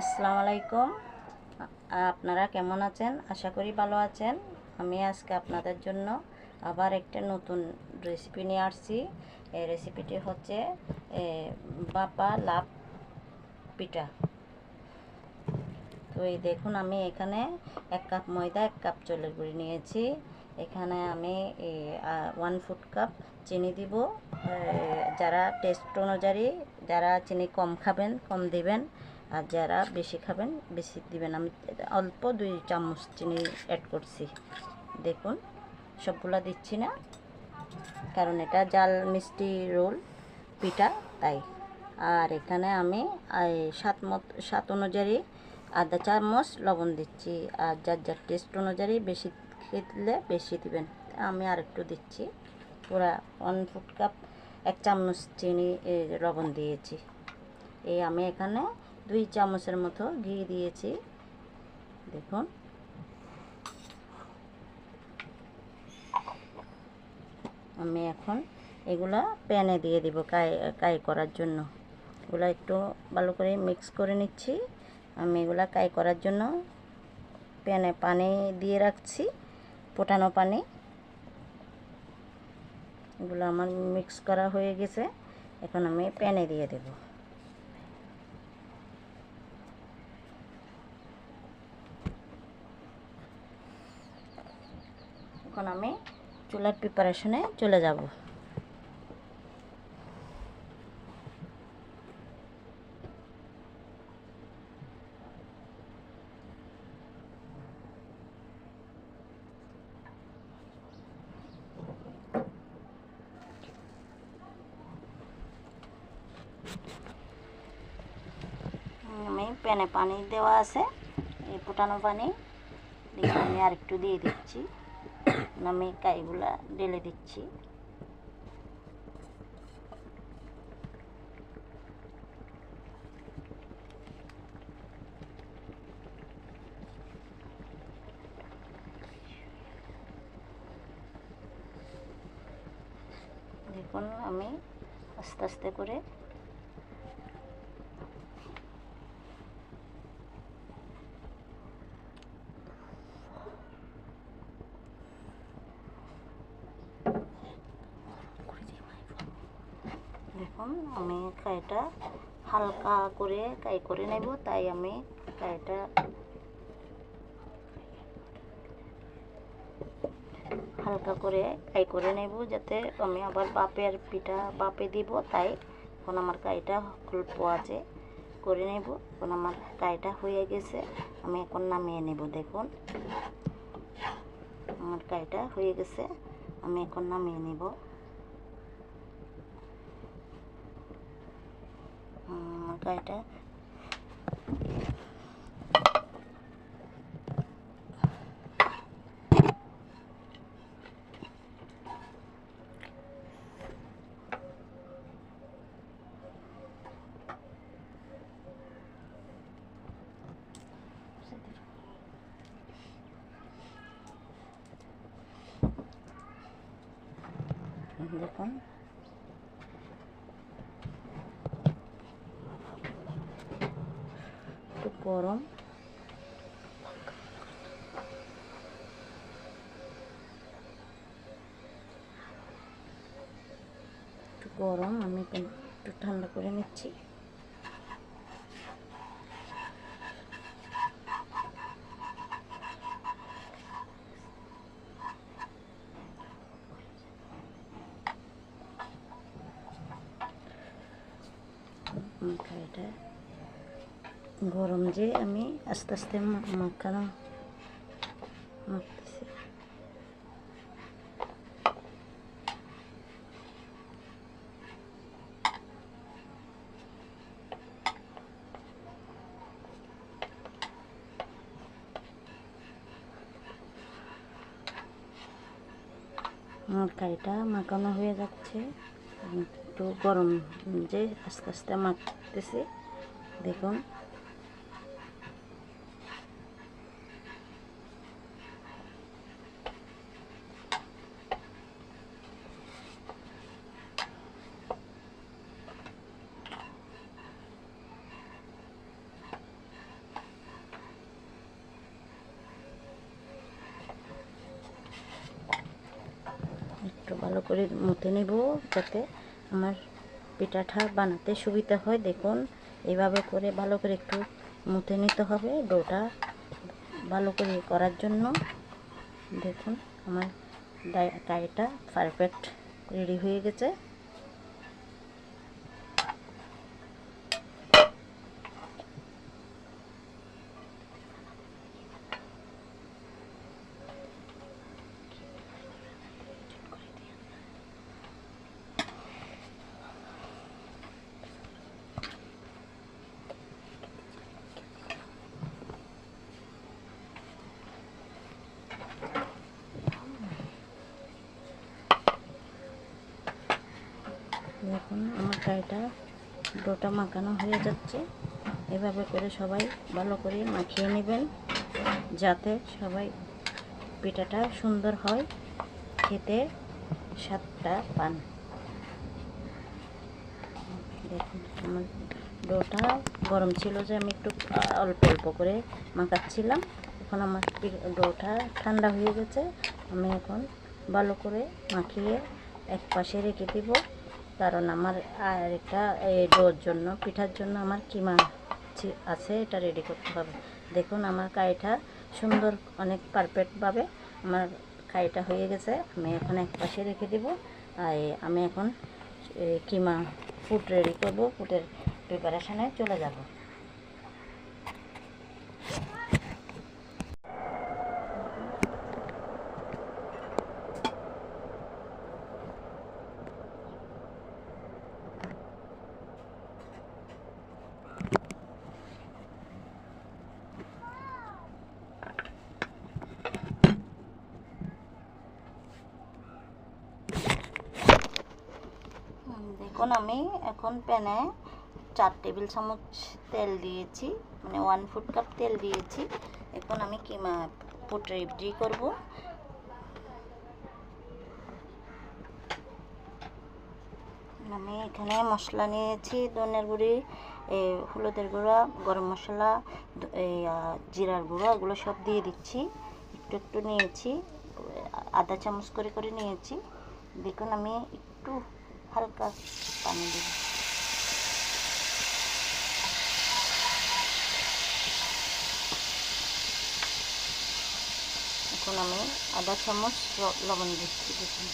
আসসালামু আলাইকুম আপনারা কেমন আছেন? আশা করি ভালো আছেন। আমি আজকে আপনাদের জন্য আবার একটা নতুন রেসিপি নিয়ে আসছি। এই রেসিপিটি হচ্ছে বাপা লাভ পিঠা। তো এই দেখুন, আমি এখানে এক কাপ ময়দা, এক কাপ চলের গুঁড়ি নিয়েছি। এখানে আমি ওয়ান ফুট কাপ চিনি দিব। যারা টেস্ট অনুযায়ী, যারা চিনি কম খাবেন, কম দিবেন আর যারা বেশি খাবেন, বেশি দিবেন। আমি অল্প দুই চামচ চিনি অ্যাড করছি। দেখুন, সবগুলা দিচ্ছি না, কারণ এটা জাল মিষ্টি রোল, পিঠা, তাই। আর এখানে আমি সাত মত সাত অনুযায়ী আধা চামচ লবণ দিচ্ছি। আর যার যার টেস্ট অনুযায়ী বেশি খেলে বেশি দিবেন। আমি আর একটু দিচ্ছি। পুরা ওয়ান ফুট কাপ এক চামচ চিনি লবণ দিয়েছি। এই আমি এখানে দুই চামচের মতো ঘি দিয়েছি। দেখুন। আমি এখন এগুলা প্যানে দিয়ে দিব কাই কাই করার জন্য। এগুলো একটু ভালো করে মিক্স করে নিচ্ছি। আমি এগুলা কাই করার জন্য প্যানে পানি দিয়ে রাখছি, ফোটানো পানি। এগুলো আমার মিক্স করা হয়ে গেছে। এখন আমি প্যানে দিয়ে দেব। এখন আমি চুলার প্রিপারেশনে চলে যাব। আমি প্যানে পানি দেওয়া আছে, এই ফুটানো পানি। দিয়ে আমি আর একটু দিয়ে দিচ্ছি। আমি কাইগুলা ঢেলে দিচ্ছি। দেখুন আমি আস্তে আস্তে করে দেখুন আমি কাইটা হালকা করে কাই করে নেব, তাই আমি কাইটা হালকা করে কাই করে নেব, যাতে আমি আবার বাপের পিঠা, বাপে দিব, তাই এখন আমার কাইটা অল্প আছে, করে নেব। এখন আমার কাইটা হয়ে গেছে, আমি এখন নামিয়ে নেব, দেখুন। আমার কাইটা হয়ে গেছে, আমি এখন নামিয়ে নেব। আমার গাড়িটা দেখুন একটু গরম। একটু গরম আমি একটু ঠান্ডা করে নিচ্ছি। এটা। গরম যে আমি আস্তে আস্তে মা- মাখানো মাখতেছি। আমার কাইটা মাখানো হয়ে যাচ্ছে। একটু গরম যে আস্তে আস্তে মাখতেছি। দেখুন। ভালো করে মুতে নেব যাতে আমার পিঠাটা বানাতে সুবিধা হয়। দেখুন, এইভাবে করে ভালো করে একটু মুতে নিতে হবে ডোটা ভালো করে করার জন্য। দেখুন, আমার কাইটা পারফেক্ট রেডি হয়ে গেছে। দেখুন, আমার কাইটা ডোটা মাখানো হয়ে যাচ্ছে। এভাবে করে সবাই ভালো করে মাখিয়ে নেবেন, যাতে সবাই পিঠাটা সুন্দর হয়, খেতে স্বাদটা পান। দেখুন, আমার ডোটা গরম ছিল যে আমি একটু অল্প অল্প করে মাখাচ্ছিলাম। এখন আমার ডোটা ঠান্ডা হয়ে গেছে। আমি এখন ভালো করে মাখিয়ে এক পাশে রেখে দিব। কারণ আমার আর একটা এই ডোর জন্য, পিঠার জন্য আমার কিমা আছে, এটা রেডি করতে হবে। দেখুন আমার কাইটা সুন্দর অনেক পারফেক্টভাবে আমার কাইটা হয়ে গেছে। আমি এখন এক পাশে রেখে দেব। আর আমি এখন কিমা ফুট রেডি করব ফুটের প্রিপারেশানে চলে যাব হুম, দেখুন আমি এখন প্যানে চার টেবিল চামচ তেল দিয়েছি মানে ওয়ান ফুট কাপ তেল দিয়েছি। এখন আমি কিমা রেডি করব। আমি এখানে মশলা নিয়েছি, ধনের গুঁড়ি হলুদের গুঁড়া, গরম মশলা জিরার গুঁড়ো এগুলো সব দিয়ে দিচ্ছি। একটু একটু নিয়েছি আধা চামচ করে করে নিয়েছি। দেখুন আমি একটু হালকা পানি দেব। এখন আমি আধা চামচ লবণ দিচ্ছি দেখুন।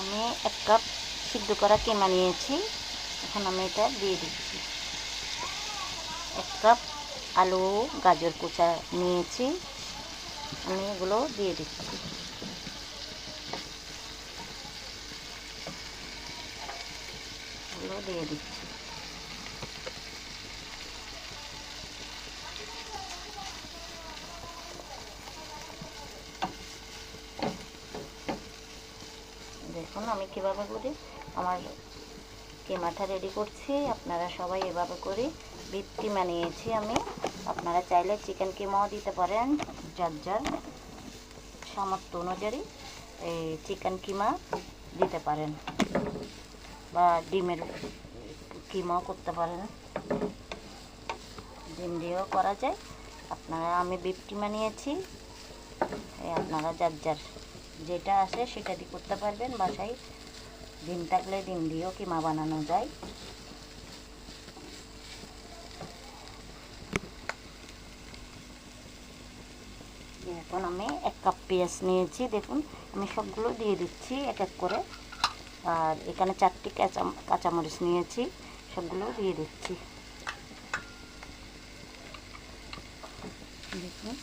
আমি এক কাপ সিদ্ধ করা কেমা নিয়েছি, এখন আমি এটা দিয়ে দিচ্ছি। এক কাপ আলু, গাজর কুচা নিয়েছি, আমি এগুলো দিয়ে দিচ্ছি। দিয়ে দিচ্ছি। দেখুন আমি কীভাবে করি আমার কিমাটা রেডি করছি, আপনারা সবাই এভাবে করে বিফ কিমা নিয়েছি আমি। আপনারা চাইলে চিকেন কিমাও দিতে পারেন, যার যার সামর্থ্য অনুযায়ী এই চিকেন কিমা দিতে পারেন বা ডিমের কিমাও করতে পারেন। ডিম দিয়েও করা যায়। আপনারা আমি বিফ কিমা নিয়েছি আপনারা যার যার যেটা আছে সেটা দিয়ে করতে পারবেন। বাসায় ডিম থাকলে ডিম দিয়েও কিমা বানানো যায় এখন আমি এক কাপ পেঁয়াজ নিয়েছি, দেখুন, আমি সবগুলো দিয়ে দিচ্ছি এক এক করে। আর এখানে চারটি কাঁচা কাঁচামরিচ নিয়েছি সবগুলো দিয়ে দিচ্ছি দেখুন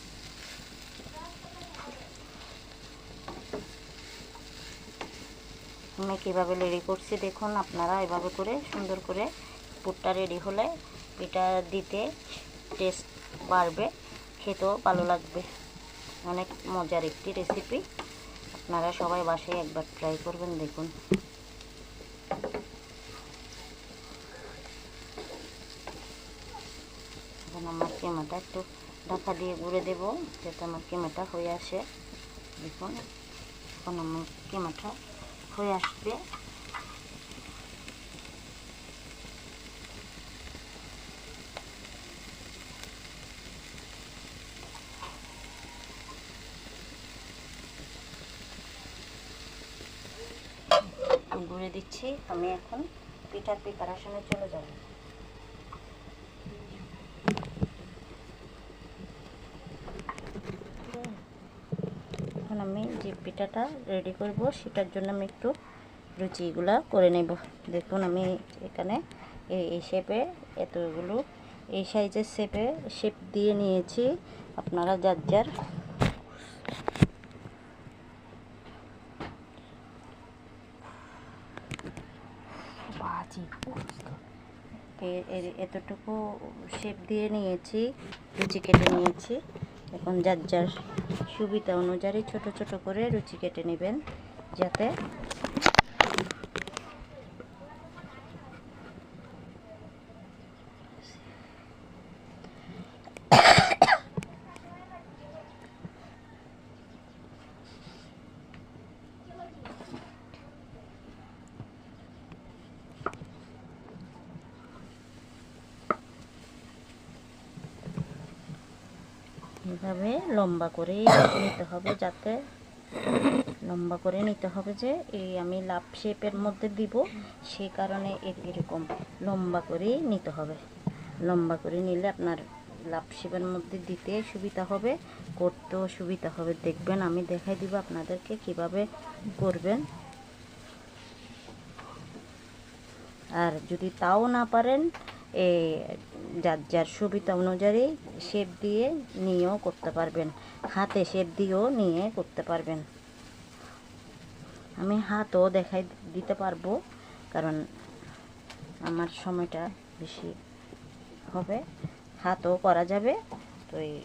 আমি কীভাবে রেডি করছি দেখুন, আপনারা এভাবে করে সুন্দর করে পুরটা রেডি হলে এটা দিতে টেস্ট বাড়বে, খেতেও ভালো লাগবে। অনেক মজার একটি রেসিপি আপনারা সবাই বাসায় একবার ট্রাই করবেন, দেখুন। এখন আমার কেমাটা একটু ঢাকা দিয়ে গুঁড়ে দেব, যাতে আমার কেমাটা হয়ে আসে। দেখুন, এখন আমার কেমাটা হয়ে আসবে গুঁড়ে দিচ্ছি আমি এখন পিঠার প্রিপারেশনে চলে যাব এখন আমি যে পিঠাটা রেডি করব। সেটার জন্য আমি একটু রুচিগুলা করে নেব। দেখুন, আমি এখানে এই শেপে এতগুলো, এই সাইজের শেপে শেপ দিয়ে নিয়েছি। আপনারা যার যার এতটুকু শেপ দিয়ে নিয়েছি, রুচি কেটে নিয়েছি। এখন যার যার সুবিধা অনুযায়ী ছোট ছোট করে রুচি কেটে নেবেন যাতে এভাবে লম্বা করে নিতে হবে যাতে লম্বা করে নিতে হবে যে এই আমি লাভ শেপের মধ্যে দিব সেই কারণে এরকম লম্বা করেই নিতে হবে। লম্বা করে নিলে আপনার লাভ শেপের মধ্যে দিতে সুবিধা হবে, করতেও সুবিধা হবে। দেখবেন আমি দেখাই দিব আপনাদেরকে কীভাবে করবেন। আর যদি তাও না পারেন এই যার যার সুবিধা অনুযায়ী শেপ দিয়ে নিয়েও করতে পারবেন। হাতে শেপ দিয়েও নিয়ে করতে পারবেন। আমি হাতও দেখাই দিতে পারব, কারণ আমার সময়টা বেশি হবে। হাতও করা যাবে, তো এই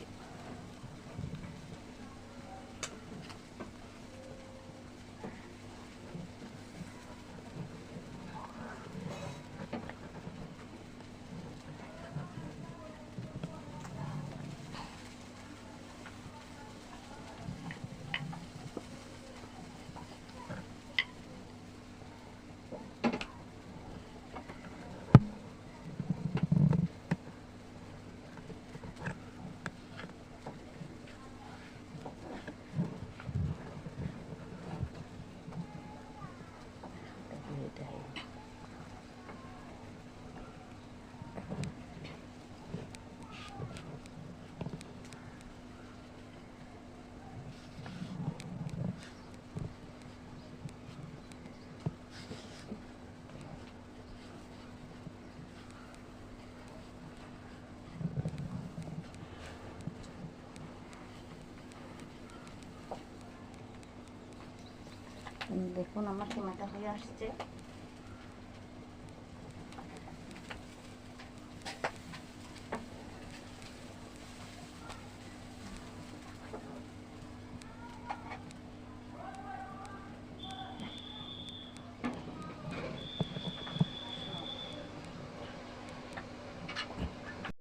দেখুন আমার সময়টা হয়ে আসছে।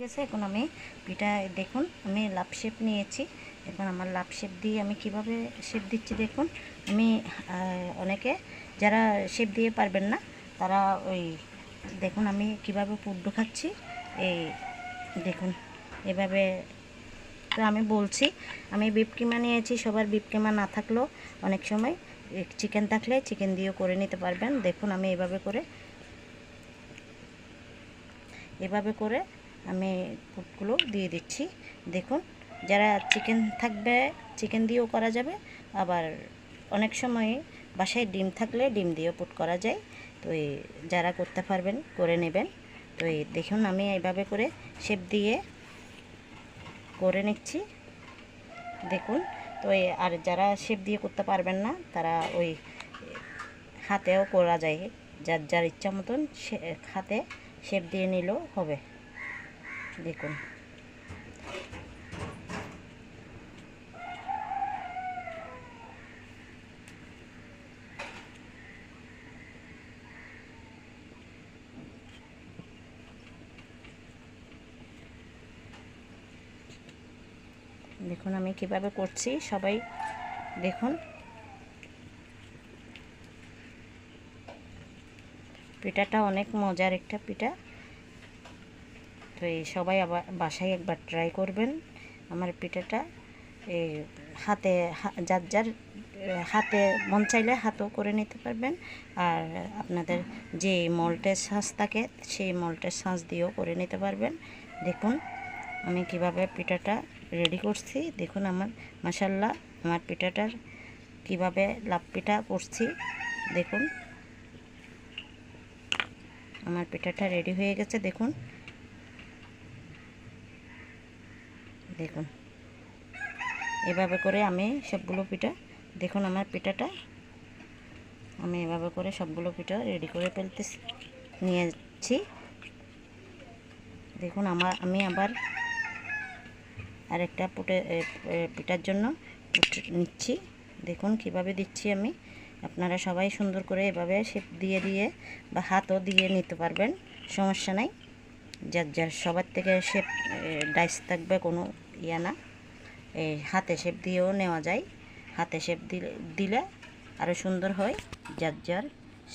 আছে এখন আমি পিঠা দেখুন আমি লাভ শেপ নিয়েছি। এখন আমার লাভ শেপ দিয়ে আমি কীভাবে শেপ দিচ্ছি দেখুন। আমি অনেকে যারা শেপ দিয়ে পারবেন না, তারা ওই দেখুন আমি কীভাবে পুর ঢোকাচ্ছি। এই দেখুন, এভাবে। তো আমি বলছি, আমি বিপ কিমা নিয়েছি, সবার বিপ কিমা না থাকলেও অনেক সময় চিকেন থাকলে চিকেন দিয়েও করে নিতে পারবেন। দেখুন আমি এভাবে করে এভাবে করে আমি পুটগুলো দিয়ে দিচ্ছি। দেখুন যারা চিকেন থাকবে, চিকেন দিয়েও করা যাবে। আবার অনেক সময় বাসায় ডিম থাকলে ডিম দিয়েও পুট করা যায়। তো যারা করতে পারবেন, করে নেবেন। তো এই দেখুন, আমি এইভাবে করে শেপ দিয়ে করে নিচ্ছি। দেখুন, তো আর যারা শেপ দিয়ে করতে পারবেন না, তারা ওই হাতেও করা যায়। যার যার ইচ্ছা মতন হাতে শেপ দিয়ে নিলেও হবে। দেখুন। দেখুন আমি কীভাবে করছি। সবাই দেখুন। পিঠাটা অনেক মজার একটা পিঠা। তো এই সবাই আবার বাসায় একবার ট্রাই করবেন আমার পিঠাটা। এই হাতে যার যার হাতে মন চাইলে হাতেও করে নিতে পারবেন। আর আপনাদের যে মল্টের শাঁস থাকে, সেই মল্টের শাঁস দিয়েও করে নিতে পারবেন। দেখুন আমি কীভাবে পিঠাটা রেডি করছি। দেখুন আমার মাসাল্লাহ আমার পিঠাটার কীভাবে লাভ পিঠা করছি। দেখুন, আমার পিঠাটা রেডি হয়ে গেছে, দেখুন। দেখুন, এভাবে করে আমি সবগুলো পিঠা, দেখুন আমার পিঠাটা। আমি এভাবে করে সবগুলো পিঠা রেডি করে ফেলতেছি, নিয়েছি। দেখুন, আমার, আমি আবার আরেকটা পুটে এ, এ, পিঠার জন্য নিচ্ছি। দেখুন কীভাবে দিচ্ছি আমি। আপনারা সবাই সুন্দর করে এভাবে শেপ দিয়ে দিয়ে বা হাতও দিয়ে নিতে পারবেন সমস্যা নাই। যার যার সবার থেকে শেপ ডাইস থাকবে কোনো ইয়া না। এই হাতে শেপ দিয়েও নেওয়া যায়। হাতে শেপ দিলে দিলে আরও সুন্দর হয়। যার যার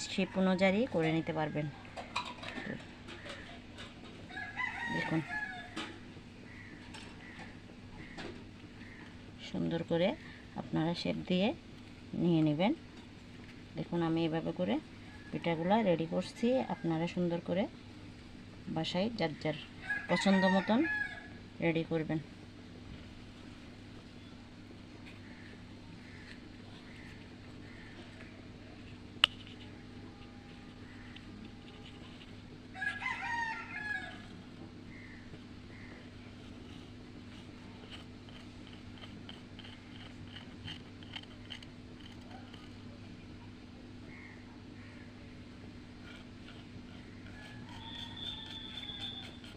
শেপ অনুযায়ী করে নিতে পারবেন। দেখুন। সুন্দর করে আপনারা শেপ দিয়ে নিয়ে নেবেন। দেখুন, আমি এভাবে করে পিঠাগুলা রেডি করছি। আপনারা সুন্দর করে বাসায় যার যার পছন্দ মতন রেডি করবেন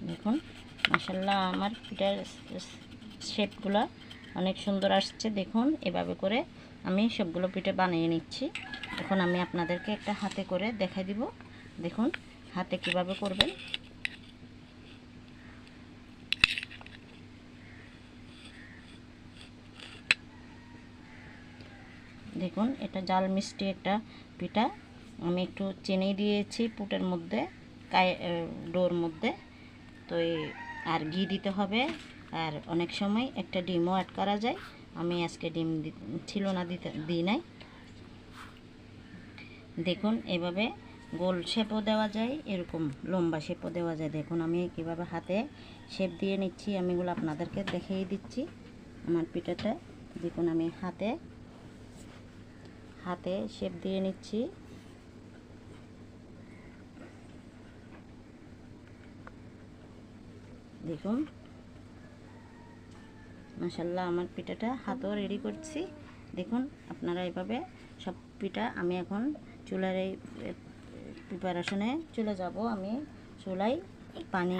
দেখুন মাসাল্লাহ আমার পিঠার শেপগুলো অনেক সুন্দর আসছে, দেখুন। এভাবে করে আমি সবগুলো পিঠে বানিয়ে নিচ্ছি। এখন আমি আপনাদেরকে একটা হাতে করে দেখাই দিব। দেখুন, হাতে কীভাবে করবেন। দেখুন, এটা জাল মিষ্টি একটা পিঠা। আমি একটু চিনি দিয়েছি পুটের মধ্যে ডোর মধ্যে। তো এই আর ঘি দিতে হবে। আর অনেক সময় একটা ডিমও অ্যাড করা যায়। আমি আজকে ডিম ছিল না দিতে, দিই নাই। দেখুন, এভাবে গোল শেপও দেওয়া যায়, এরকম লম্বা শেপও দেওয়া যায়। দেখুন, আমি কীভাবে হাতে শেপ দিয়ে নিচ্ছি, আমি এগুলো আপনাদেরকে দেখিয়ে দিচ্ছি আমার পিঠাটা দেখুন, আমি হাতে হাতে শেপ দিয়ে নিচ্ছি। দেখুন। মাসাল্লাহ আমার পিঠাটা হাতও রেডি করছি। দেখুন, আপনারা এভাবে সব পিঠা আমি এখন চুলার এই প্রিপারেশনে চলে যাব। আমি চুলাই পানি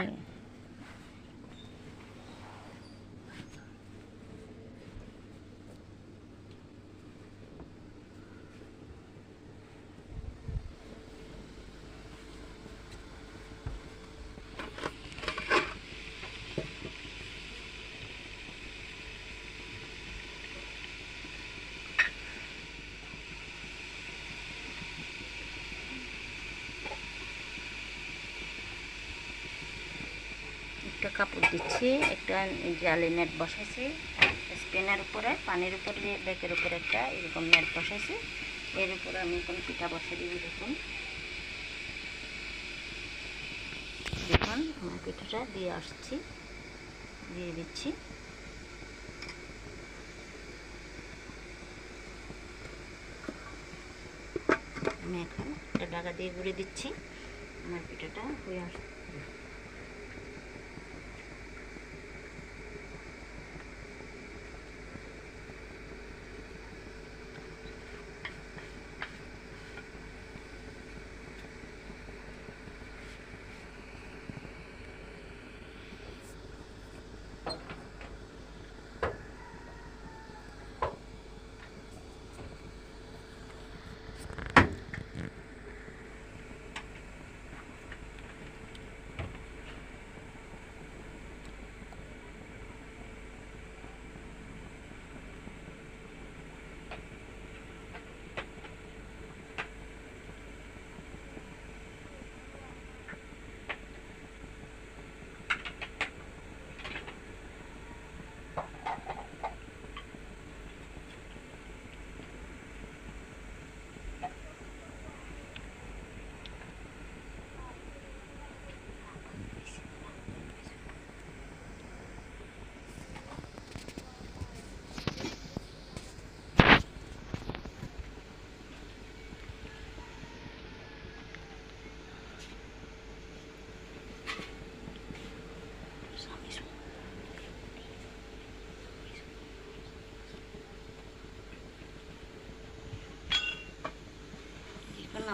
একটা কাপড় দিচ্ছি একটা জালি নেট বসাইছি, স্পিনের উপরে, পানির উপরে বেকের উপরে একটা এরকম নেট বসাইছি। এর উপরে আমি এখন পিঠা বসে দিব, দেখুন। দেখুন, আমার পিঠাটা দিয়ে আসছি, দিয়ে দিচ্ছি। আমি এখন একটা ডাকা দিয়ে ঘুরে দিচ্ছি, আমার পিঠাটা হয়ে আসছে।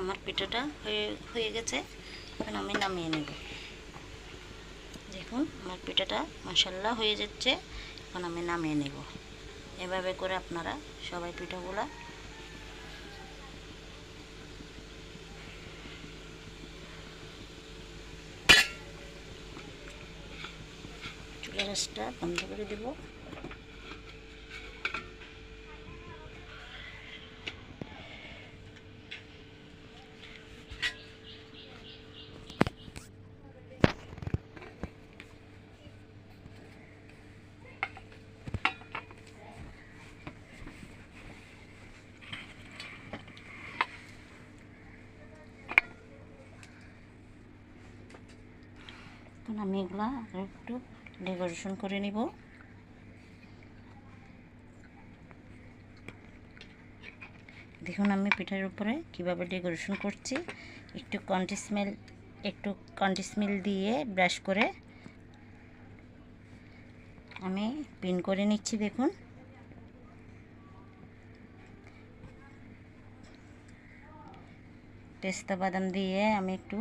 আমার পিঠাটা হয়ে হয়ে গেছে। এখন আমি নামিয়ে নেব। দেখুন, আমার পিঠাটা মশাল্লা হয়ে যাচ্ছে। এখন আমি নামিয়ে নেব। এভাবে করে আপনারা সবাই পিঠাগুলা চুলা গ্যাসটা বন্ধ করে দেব। এখন আমি এগুলা আর একটু ডেকোরেশন করে নিব। দেখুন আমি পিঠার উপরে কীভাবে ডেকোরেশন করছি। একটু কন্টিসমেল একটু কন্টিসমেল দিয়ে ব্রাশ করে আমি পিন করে নিচ্ছি, দেখুন। পেস্তা বাদাম দিয়ে আমি একটু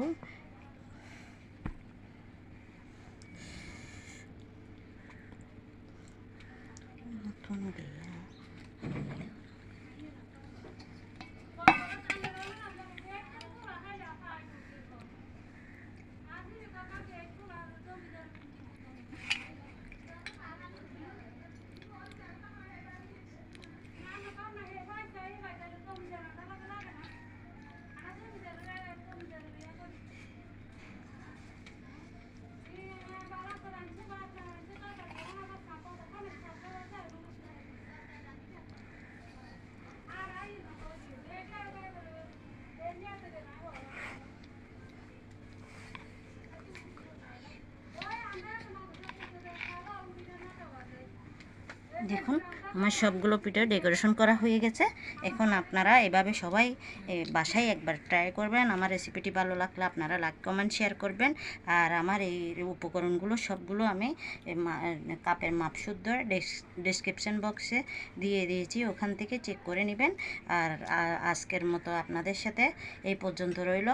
মতন দিয়া দেখুন, আমার সবগুলো পিঠে ডেকোরেশন করা হয়ে গেছে। এখন আপনারা এভাবে সবাই বাসায় একবার ট্রাই করবেন। আমার রেসিপিটি ভালো লাগলে আপনারা লাইক কমেন্ট শেয়ার করবেন। আর আমার এই উপকরণগুলো সবগুলো আমি কাপের মাপশুদ্ধ ডিসক্রিপশন বক্সে দিয়ে দিয়েছি। ওখান থেকে চেক করে নেবেন। আর আজকের মতো আপনাদের সাথে এই পর্যন্ত রইল।